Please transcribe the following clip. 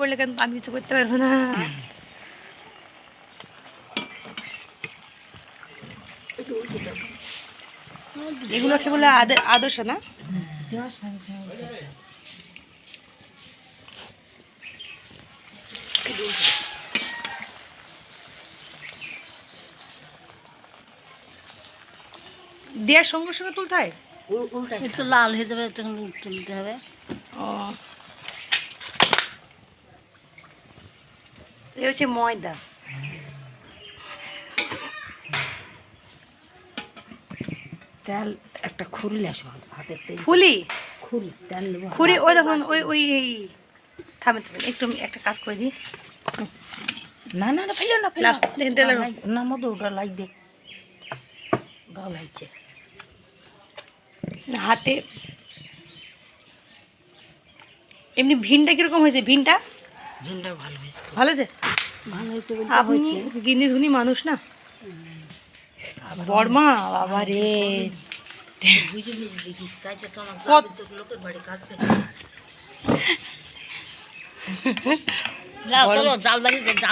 পড়লে কেন আমি কিছু করতে পারব না? এগুলোকে বলে আদর্শ না? দেওয়ার সঙ্গে সঙ্গে তুলতে হয়? একটু লাল হয়ে যাবে তখন তুলতে হবে। ও। এ হচ্ছে ময়দা। তেল একটা খুললে সব হাতের তেল। ফুলি খুল তেল খুরি ওই দেখুন ওই ওই এই থামে থামেন একটু একটা কাজ করে দিই। না না না ফেলো না ফেলো না মতো ওটা লাগবে। ওটাও লাগছে হাতে। এমনি ভিনটা কীরকম হয়েছে? ভিনটা? ঝিনটা ভালো হয়েছে। ভালো হয়েছে? আপনি গিনি ধুনি মানুষ না? বর্মা বাবা রে। জাল